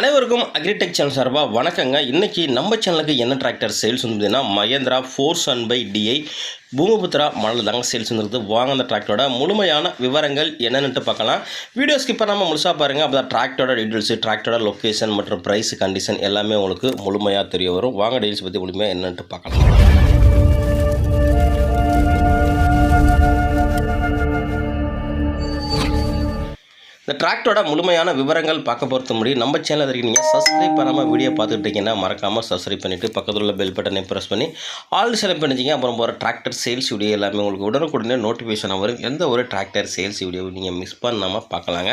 அனைவருக்கும் agritech channel சார்பாக வணக்கங்க. இன்றைக்கி நம்ம சேனலுக்கு என்ன டிராக்டர் சேல்ஸ் வந்துதுன்னா மகேந்திரா ஃபோர் சன் பை டிஐ பூமபுத்ரா மாடல் தாங்க சேல்ஸ் வந்துருது வாங்க அந்த டிராக்டரோட முழுமையான விவரங்கள் என்னென்னு பார்க்கலாம். வீடியோ ஸ்கிப் பண்ணாமல் முழுசாக பாருங்கள் அப்போ தான் டிராக்டரோட டீட்டெயில்ஸு டிராக்டரோட லொக்கேஷன் மற்றும் ப்ரைஸ் கண்டிஷன் எல்லாமே உங்களுக்கு முழுமையாக தெரிய வரும். வாங்க டீட்டெயில்ஸ் பற்றி முழுமையாக என்னென்னு பார்க்கலாம். இந்த டிராக்டரோட முழுமையான விவரங்கள் பார்க்க பொறுத்த முடியும் நம்ம சேனல் வரைக்கும் நீங்கள் சப்ஸ்கிரைப் பண்ணாமல் வீடியோ பார்த்துக்கிட்டீங்கன்னா மறக்காமல் சப்ஸ்கிரைப் பண்ணிவிட்டு பக்கத்தில் உள்ள பெல் பட்டனை ப்ரெஸ் பண்ணி ஆல் செலக்ட் பண்ணிச்சிங்க அப்புறம் போகிற டிராக்டர் சேல்ஸ் வீடியோ எல்லாமே உங்களுக்கு உடனுக்குடனே நோட்டிஃபிகேஷன் வரும். எந்த ஒரு டிராக்டர் சேல்ஸ் வீடியோ நீங்கள் மிஸ் பண்ணாமல் பார்க்கலாங்க.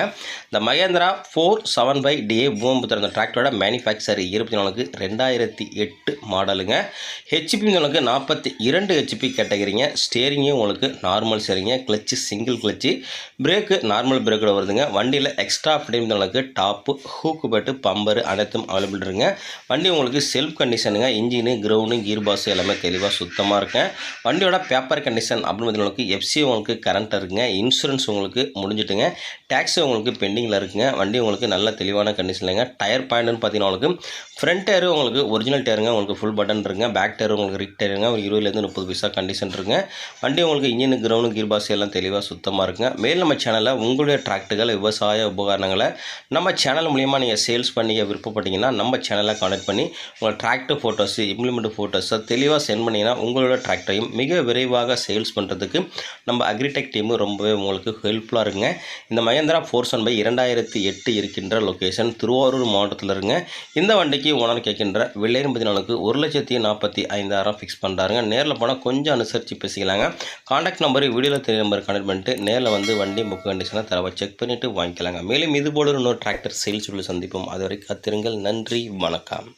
இந்த Mahindra four seven five DI Bhoomiputra அந்த டிராக்டரோட மேனுஃபேக்சர் இருபத்தி நாலுக்கு ரெண்டாயிரத்தி எட்டு மாடலுங்க ஹெச்பி உங்களுக்கு நாற்பத்தி இரண்டு ஹெச்பி கேட்டகரிங்க ஸ்டேரிங்கும் உங்களுக்கு normal ஸ்டேரிங்க clutch single clutch brake normal பிரேக்கோட வருதுங்க. வண்டியில் எக்ஸ்ட்ரா ஃப்ரேம் உங்களுக்கு டாப்பு ஹூக்கு பட்டு பம்பரு அனைத்தும் அவைலபிள் இருங்க. வண்டி உங்களுக்கு செல்ஃப் கண்டிஷனுங்க இன்ஜினு கிரவுண்டு கீர் பாஸ் எல்லாமே தெளிவாக சுத்தமாக இருக்குங்க வண்டியோட பேப்பர் கண்டிஷன் அப்படின்னு பார்த்தீங்கன்னா உங்களுக்கு எஃப்சி உங்களுக்கு கரண்ட் இருக்குங்க. இன்சூரன்ஸ் உங்களுக்கு முடிஞ்சிட்டுங்க. டேக்ஸி உங்களுக்கு பெண்டிங்கில் இருக்குங்க. வண்டி உங்களுக்கு நல்ல தெளிவான கண்டிஷன்லங்க டயர் பாயிண்ட்னு பார்த்தீங்கன்னா உங்களுக்கு ஃப்ரண்ட் டயரு உங்களுக்கு ஒரிஜினல் டயருங்க உங்களுக்கு ஃபுல் பட்டன் இருங்க பேக் டயர் உங்களுக்கு ரிக் டயருங்க ஒரு இருபதுலேருந்து முப்பது பைசா கண்டிஷன் இருக்குங்க. வண்டி உங்களுக்கு இன்ஜின் கிரவுண்டு கீர் பாஸ் எல்லாம் தெளிவாக சுத்தமாக இருக்குங்க. மேல் நம்ம சேனலில் உங்களுடைய டிராக்டர்கள் விவசாய உபகரணங்களை நம்ம சேனல் மூலியமாக நீங்கள் சேல்ஸ் பண்ணிக்க விருப்பப்பட்டீங்கன்னா நம்ம சேனலை கான்டாக்ட் பண்ணி உங்கள் டிராக்டர் ஃபோட்டோஸு இம்ப்ளிமெண்ட் ஃபோட்டோஸை தெளிவாக சென்ட் பண்ணிங்கன்னா உங்களோட டிராக்டரையும் மிக விரைவாக சேல்ஸ் பண்ணுறதுக்கு நம்ம அக்ரிடெக் டீமு ரொம்பவே உங்களுக்கு ஹெல்ப்ஃபுல்லாக இருக்குங்க. இந்த மகேந்திரா ஃபோர் சன் பை இரண்டாயிரத்தி எட்டு இருக்கின்ற லொக்கேஷன் திருவாரூர் மாவட்டத்தில் இருங்க இந்த வண்டிக்கு ஓனர் கேட்கின்ற விலைன்னு பதினாலுக்கு ஒரு லட்சத்தி நாற்பத்தி ஐந்தாயிரம் ஃபிக்ஸ் பண்ணுறாருங்க நேரில் போனால் கொஞ்சம் அனுசரித்து பேசிக்கலாங்க. காண்டாக்ட் நம்பர் வீடியோவில் தெரிய நம்பர் கனெக்ட் பண்ணிட்டு நேரில் வந்து வண்டி புக் கண்டிஷனை தரவை செக் பண்ணிவிட்டு வாங்கிக்கலாங்க. மேலும் இது போல இன்னொரு டிராக்டர் சேல்ஸ் சந்திப்போம். அது வரைக்கும் காத்திருங்கள். நன்றி. வணக்கம்.